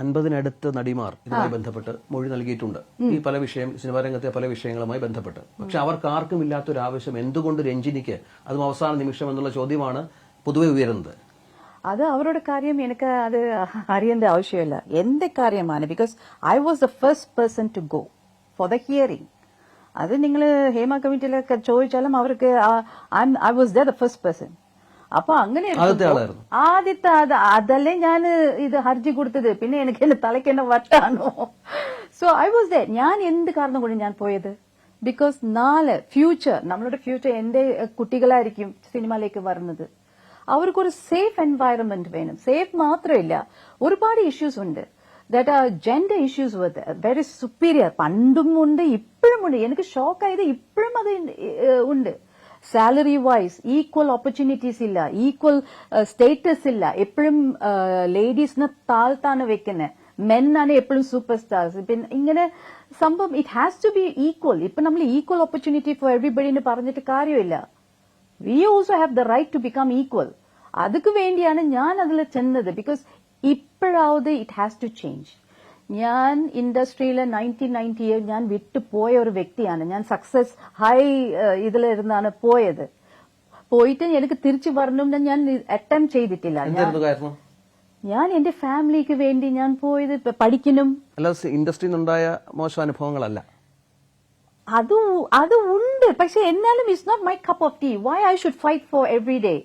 അൻപതിനടുത്ത് നടിമാർ ഇതുമായി ബന്ധപ്പെട്ട് മൊഴി നൽകിയിട്ടുണ്ട്. ഈ പല വിഷയം സിനിമാ രംഗത്തെ പല വിഷയങ്ങളുമായി ബന്ധപ്പെട്ട്. പക്ഷെ അവർക്ക് ആർക്കും ഇല്ലാത്തൊരു ആവശ്യം എന്തുകൊണ്ട് രഞ്ജിനിക്ക്? അതും അവസാന നിമിഷം എന്നുള്ള ചോദ്യമാണ് പൊതുവെ ഉയരുന്നത്. അത് അവരുടെ കാര്യം എനിക്ക് അത് അറിയേണ്ട ആവശ്യമില്ല. എന്റെ കാര്യമാണ്. Because I was the first person to go for the hearing അത് നിങ്ങൾ ഹേമ കമ്മിറ്റിയിലൊക്കെ ചോദിച്ചാലും അവർക്ക് I was the first person അപ്പൊ അങ്ങനെ ആദ്യത്തെ അത് അതല്ലേ ഞാൻ ഇത് ഹർജി കൊടുത്തത്. പിന്നെ എനിക്ക് എന്റെ തലയ്ക്ക് എന്നെ വട്ടാണോ സോ ഐ വാസ് ദേ ഞാൻ എന്ത് കാരണം കൊണ്ട് ഞാൻ പോയത്? ബിക്കോസ് നാല് ഫ്യൂച്ചർ നമ്മളുടെ ഫ്യൂച്ചർ എന്റെ കുട്ടികളായിരിക്കും സിനിമയിലേക്ക് വരുന്നത്. അവർക്കൊരു സേഫ് എൻവയറമെന്റ് വേണം. സേഫ് മാത്രമല്ല ഒരുപാട് ഇഷ്യൂസ് ഉണ്ട്. That are gender issues with very superior പണ്ടും ഉണ്ട് ഇപ്പോഴും ഉണ്ട്. എനിക്ക് ഷോക്കായത് ഇപ്പോഴും അത് ഉണ്ട്. സാലറി വൈസ് ഈക്വൽ ഓപ്പർച്യൂണിറ്റീസ് ഇല്ല ഈക്വൽ സ്റ്റേറ്റസ് ഇല്ല. എപ്പോഴും ലേഡീസിനെ താഴ്ത്താണ് വെക്കുന്നത് മെൻ ആണ് എപ്പോഴും സൂപ്പർ സ്റ്റാർസ് പിന്നെ ഇങ്ങനെ സംഭവം it has to be equal ഇപ്പൊ നമ്മൾ ഈക്വൽ ഓപ്പർച്യൂണിറ്റി ഫോർ എവറിബഡി എന്ന് പറഞ്ഞിട്ട് കാര്യമില്ല. We also have the right to become equal അതുക്ക് വേണ്ടിയാണ് ഞാൻ അതിൽ ചെന്നത്. ബിക്കോസ് ഇപ്പോഴാവത് ഇറ്റ് ഹാസ് ടു ചേഞ്ച് ഞാൻ ഇൻഡസ്ട്രിയിൽ നയന്റീൻ നയന്റി ഞാൻ വിട്ടുപോയ ഒരു വ്യക്തിയാണ്. ഞാൻ സക്സസ് ഹൈ ഇതിലിരുന്നാണ് പോയത്. പോയിട്ട് എനിക്ക് തിരിച്ചു പറഞ്ഞു ഞാൻ അറ്റംപ്റ്റ് ചെയ്തിട്ടില്ല. ഞാൻ- എന്റെ ഫാമിലിക്ക് വേണ്ടി ഞാൻ പോയത് പഠിക്കണം ഇൻഡസ്ട്രിയിൽ നിന്നുണ്ടായ മോശം അനുഭവങ്ങളല്ല. അത് അത് ഉണ്ട്. പക്ഷെ എന്നാലും it's not my cup of tea why I should fight for every day